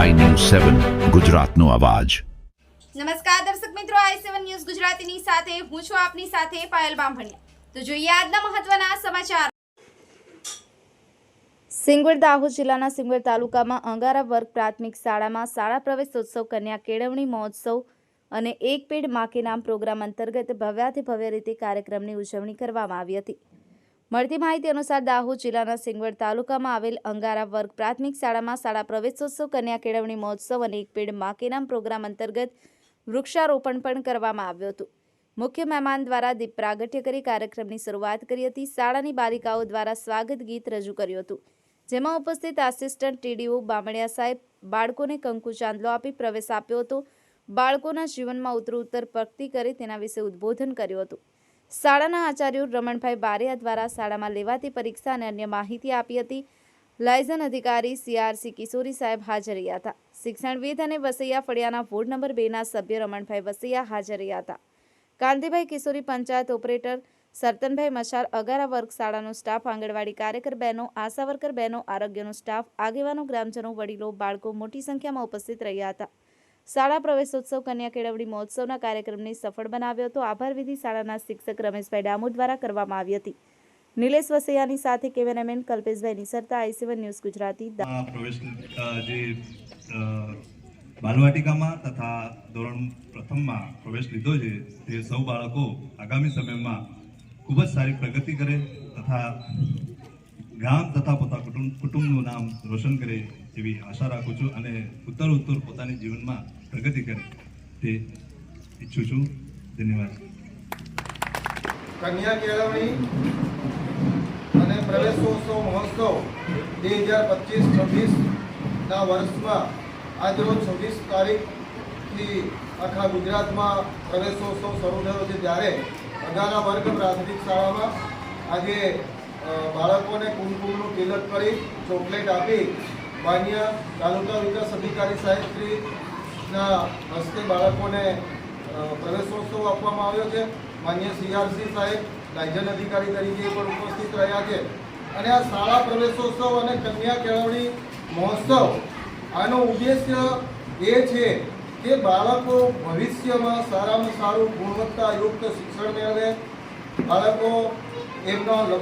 સેવન ગુજરાતનો અવાજ. નમસ્કાર દર્શક મિત્રો આઈ સેવન ન્યૂઝ ગુજરાતીની સાથે હું છું આપની સાથે પાયલ બામભણિયા. તો જોઈએ આજના મહત્વના સમાચાર. સિંગવડ દાહોદ જિલ્લાના સિંગવડ તાલુકામાં અંગારા વર્ગ પ્રાથમિક શાળામાં શાળા પ્રવેશોત્સવ કન્યા કેળવણી મહોત્સવ અને એક પેડમાં કે નામ પ્રોગ્રામ અંતર્ગત ભવ્યાથી ભવ્ય રીતે કાર્યક્રમની ઉજવણી કરવામાં આવી હતી. મળતી માહિતી અનુસાર દાહોદ જિલ્લાના સિંગવડ તાલુકામાં આવેલ અંગારા વર્ગ પ્રાથમિક શાળામાં શાળા પ્રવેશોત્સવ કન્યા કેળવણી મહોત્સવ અને એક પેડ માકેનામ પ્રોગ્રામ અંતર્ગત વૃક્ષારોપણ પણ કરવામાં આવ્યું હતું. મુખ્ય મહેમાન દ્વારા દીપ પ્રાગટ્ય કરી કાર્યક્રમની શરૂઆત કરી હતી. શાળાની બાલિકાઓ દ્વારા સ્વાગત ગીત રજૂ કર્યું હતું. જેમાં ઉપસ્થિત આસિસ્ટન્ટ ટીડીઓ બામણિયા સાહેબ બાળકોને કંકુ ચાંદલો આપી પ્રવેશ આપ્યો હતો. બાળકોના જીવનમાં ઉત્તરોત્તર પ્રગતિ કરે તેના વિશે ઉદ્બોધન કર્યું હતું. શાળાના આચાર્ય રમણભાઈ બારિયા દ્વારા શાળામાં લેવાતી પરીક્ષા અને અન્ય માહિતી આપી હતી. લાયઝન અધિકારી સીઆરસી કિશોરી સાહેબ હાજર રહ્યા હતા. શિક્ષણવિદ અને વસૈયા ફળિયાના વોર્ડ નંબર બેના સભ્ય રમણભાઈ વસૈયા હાજર રહ્યા હતા. કાંતિભાઈ કિશોરી પંચાયત ઓપરેટર, સરતનભાઈ મશાર અગારા વર્ગ શાળાનો સ્ટાફ, આંગણવાડી કાર્યકર બહેનો, આશા વર્કર બહેનો, આરોગ્યનો સ્ટાફ, આગેવાનો, ગ્રામજનો, વડીલો, બાળકો મોટી સંખ્યામાં ઉપસ્થિત રહ્યા હતા. શાળા પ્રવેશોત્સવ કન્યા કેળવણી મહોત્સવના કાર્યક્રમને સફળ બનાવ્યો હતો. આભાર વિધિ શાળાના શિક્ષક રમેશભાઈ ડામોર દ્વારા કરવામાં આવી હતી. નિલેશ વસૈયાની સાથે cameraman Kalpeshbhai Nisarta, I seven news Gujarati બાલવાટિકામાં તથા ધોરણ પ્રથમમાં પ્રવેશ લીધો છે, તે સૌ બાળકો આગામી સમયમાં ખૂબ જ સારી પ્રગતિ કરે તથા ગામ તથા પોતા કુટુંબ, કુટુંબનું નામ રોશન કરે એવી આશા રાખું છું અને ઉત્તર ઉત્તર પોતાની જીવનમાં પ્રગતિ કરે તે ઈચ્છું છું ધન્યવાદ કન્યા કેળવણી અને પ્રવેશોત્સવ મહોત્સવ બે હજાર પચીસ છવ્વીસના વર્ષમાં આજરોજ છવ્વીસ તારીખથી આખા ગુજરાતમાં પ્રવેશોત્સવ શરૂ થયો છે ત્યારે અગારા વર્ગ પ્રાથમિક શાળામાં આજે બાળકોને કુમકુમનું તિલક કરી ચોકલેટ આપી માન્ય તાલુકા વિકાસ અધિકારી સાહેબ શ્રીના હસ્તે બાળકોને પ્રવેશોત્સવ આપવામાં આવ્યો છે. માન્ય સીઆરસી સાહેબ લાયઝન અધિકારી તરીકે પણ ઉપસ્થિત રહ્યા છે. અને આ શાળા પ્રવેશોત્સવ અને કન્યા કેળવણી મહોત્સવ, આનો ઉદ્દેશ્ય એ છે કે બાળકો ભવિષ્યમાં સારામાં સારું ગુણવત્તાયુક્ત શિક્ષણ મેળવે. બાળકો એમનો